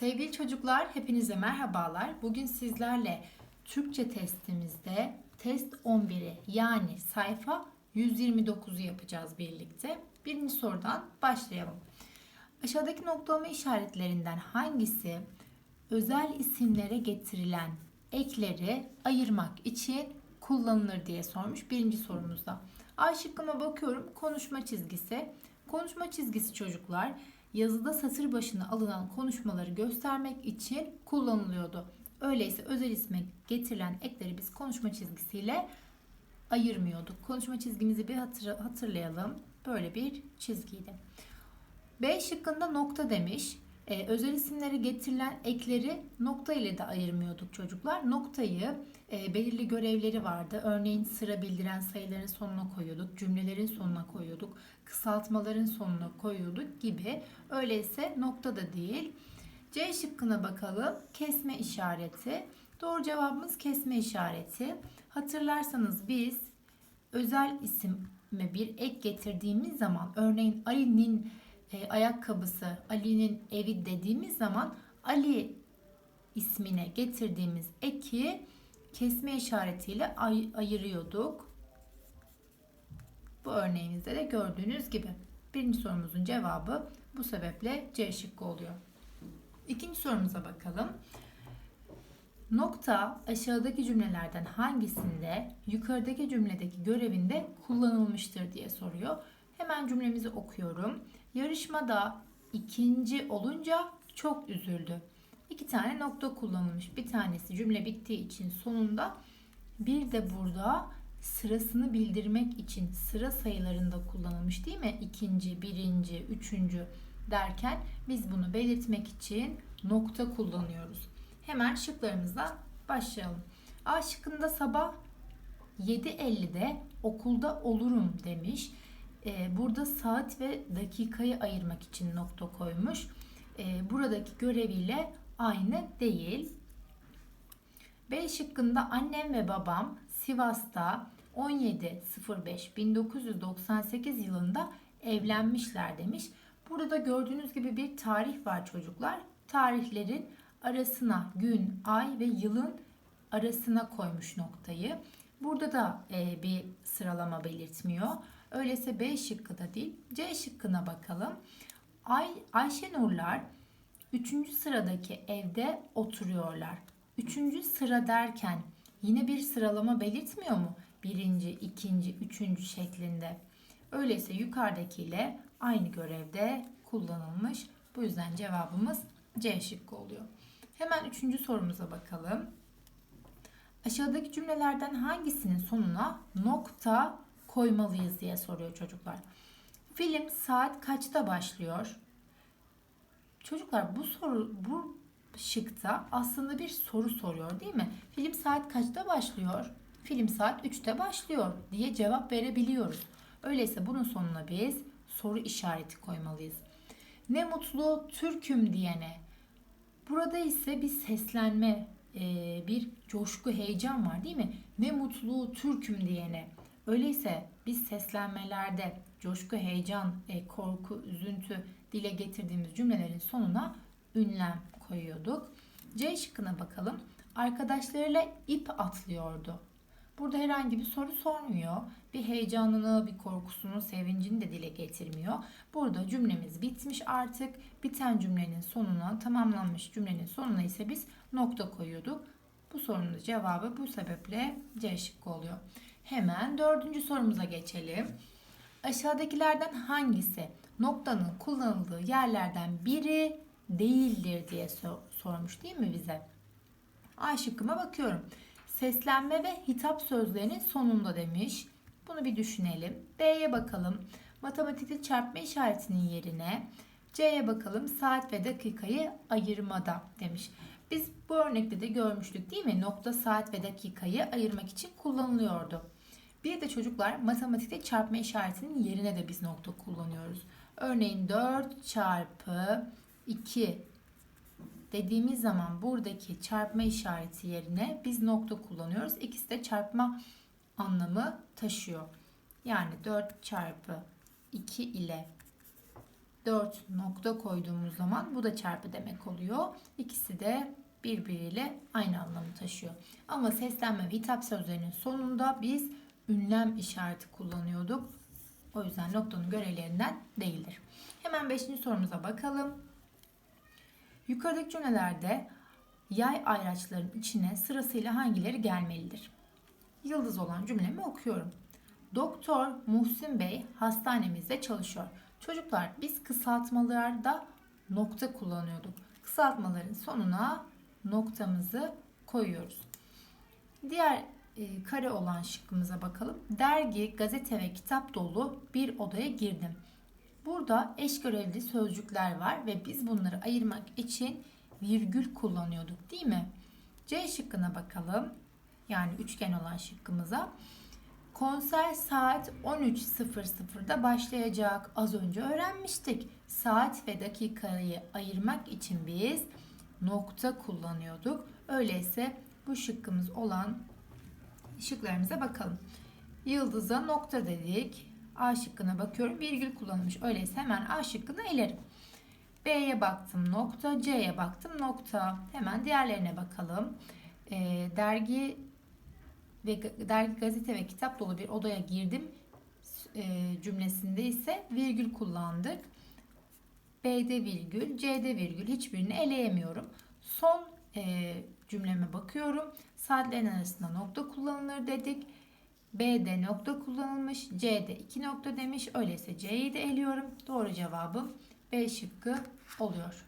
Sevgili çocuklar, hepinize merhabalar. Bugün sizlerle Türkçe testimizde test 11'i yani sayfa 129'u yapacağız birlikte. Birinci sorudan başlayalım. Aşağıdaki noktalama işaretlerinden hangisi özel isimlere getirilen ekleri ayırmak için kullanılır diye sormuş birinci sorumuzda. A şıkkıma bakıyorum. Konuşma çizgisi. Konuşma çizgisi çocuklar yazıda satır başına alınan konuşmaları göstermek için kullanılıyordu. Öyleyse özel isme getirilen ekleri biz konuşma çizgisiyle ayırmıyorduk. Konuşma çizgimizi bir hatır- hatırlayalım. Böyle bir çizgiydi. B şıkkında nokta demiş. Ee, özel isimlere getirilen ekleri nokta ile de ayırmıyorduk çocuklar. Noktayı e, belirli görevleri vardı. Örneğin sıra bildiren sayıların sonuna koyuyorduk, cümlelerin sonuna koyuyorduk, kısaltmaların sonuna koyuyorduk gibi. Öyleyse nokta da değil. C şıkkına bakalım. Kesme işareti. Doğru cevabımız kesme işareti. Hatırlarsanız biz özel isime bir ek getirdiğimiz zaman örneğin Ali'nin e, ayakkabısı, Ali'nin evi dediğimiz zaman Ali ismine getirdiğimiz eki kesme işaretiyle ay- ayırıyorduk. Bu örneğimizde de gördüğünüz gibi. Birinci sorumuzun cevabı bu sebeple C şıkkı oluyor. İkinci sorumuza bakalım. Nokta aşağıdaki cümlelerden hangisinde yukarıdaki cümledeki görevinde kullanılmıştır diye soruyor. Hemen cümlemizi okuyorum. Yarışmada ikinci olunca çok üzüldü. İki tane nokta kullanılmış. Bir tanesi cümle bittiği için sonunda bir de burada sırasını bildirmek için sıra sayılarında kullanılmış değil mi? İkinci, birinci, üçüncü derken biz bunu belirtmek için nokta kullanıyoruz. Hemen şıklarımızla başlayalım. A şıkkında sabah 7.50'de okulda olurum demiş. Ee, burada saat ve dakikayı ayırmak için nokta koymuş. Ee, buradaki göreviyle aynı değil. B şıkkında annem ve babam Sivas'ta 17.05.1998 yılında evlenmişler demiş. Burada gördüğünüz gibi bir tarih var çocuklar. Tarihlerin arasına gün, ay ve yılın arasına koymuş noktayı. Burada da e, bir sıralama belirtmiyor. Öyleyse B şıkkı da değil. C şıkkına bakalım. Ay, Ayşenurlar 3. sıradaki evde oturuyorlar. 3. sıra derken yine bir sıralama belirtmiyor mu? Birinci, ikinci, üçüncü şeklinde. Öyleyse yukarıdakiyle aynı görevde kullanılmış. Bu yüzden cevabımız C şıkkı oluyor. Hemen üçüncü sorumuza bakalım. Aşağıdaki cümlelerden hangisinin sonuna nokta koymalıyız diye soruyor çocuklar. Film saat kaçta başlıyor? Çocuklar bu soru bu şıkta aslında bir soru soruyor değil mi? Film saat kaçta başlıyor? Film saat 3'te başlıyor diye cevap verebiliyoruz. Öyleyse bunun sonuna biz soru işareti koymalıyız. Ne mutlu Türk'üm diyene. Burada ise bir seslenme, bir coşku, heyecan var değil mi? Ne mutlu Türk'üm diyene. Öyleyse biz seslenmelerde coşku, heyecan, e, korku, üzüntü dile getirdiğimiz cümlelerin sonuna ünlem koyuyorduk. C şıkkına bakalım. Arkadaşlarıyla ip atlıyordu. Burada herhangi bir soru sormuyor. Bir heyecanını, bir korkusunu, sevincini de dile getirmiyor. Burada cümlemiz bitmiş artık. Biten cümlenin sonuna, tamamlanmış cümlenin sonuna ise biz nokta koyuyorduk. Bu sorunun cevabı bu sebeple C şıkkı oluyor. Hemen dördüncü sorumuza geçelim. Aşağıdakilerden hangisi noktanın kullanıldığı yerlerden biri değildir diye sor- sormuş değil mi bize? A şıkkıma bakıyorum. Seslenme ve hitap sözlerinin sonunda demiş. Bunu bir düşünelim. B'ye bakalım. Matematikte çarpma işaretinin yerine C'ye bakalım. Saat ve dakikayı ayırmada demiş. Biz bu örnekte de görmüştük değil mi? Nokta, saat ve dakikayı ayırmak için kullanılıyordu. Bir de çocuklar matematikte çarpma işaretinin yerine de biz nokta kullanıyoruz. Örneğin 4 çarpı 2 dediğimiz zaman buradaki çarpma işareti yerine biz nokta kullanıyoruz. İkisi de çarpma anlamı taşıyor. Yani 4 çarpı 2 ile 4 nokta koyduğumuz zaman bu da çarpı demek oluyor. İkisi de birbiriyle aynı anlamı taşıyor. Ama seslenme ve hitap sözlerinin sonunda biz ünlem işareti kullanıyorduk. O yüzden noktanın görevlerinden değildir. Hemen 5. sorumuza bakalım. Yukarıdaki cümlelerde yay ayraçların içine sırasıyla hangileri gelmelidir? Yıldız olan cümlemi okuyorum. Doktor Muhsin Bey hastanemizde çalışıyor. Çocuklar biz kısaltmalarda nokta kullanıyorduk. Kısaltmaların sonuna noktamızı koyuyoruz. Diğer e, kare olan şıkkımıza bakalım. Dergi, gazete ve kitap dolu bir odaya girdim. Burada eş görevli sözcükler var ve biz bunları ayırmak için virgül kullanıyorduk değil mi? C şıkkına bakalım. Yani üçgen olan şıkkımıza. Konser saat 13.00'da başlayacak. Az önce öğrenmiştik. Saat ve dakikayı ayırmak için biz nokta kullanıyorduk. Öyleyse bu şıkkımız olan şıklarımıza bakalım. Yıldıza nokta dedik. A şıkkına bakıyorum. Virgül kullanılmış. Öyleyse hemen A şıkkını elerim. B'ye baktım nokta. C'ye baktım nokta. Hemen diğerlerine bakalım. Ee, dergi ve dergi, gazete ve kitap dolu bir odaya girdim e, cümlesinde ise virgül kullandık. B'de virgül, C'de virgül hiçbirini eleyemiyorum. Son e, cümleme bakıyorum. Saatlerin arasında nokta kullanılır dedik. B'de nokta kullanılmış. C'de iki nokta demiş. Öyleyse C'yi de eliyorum. Doğru cevabım B şıkkı oluyor.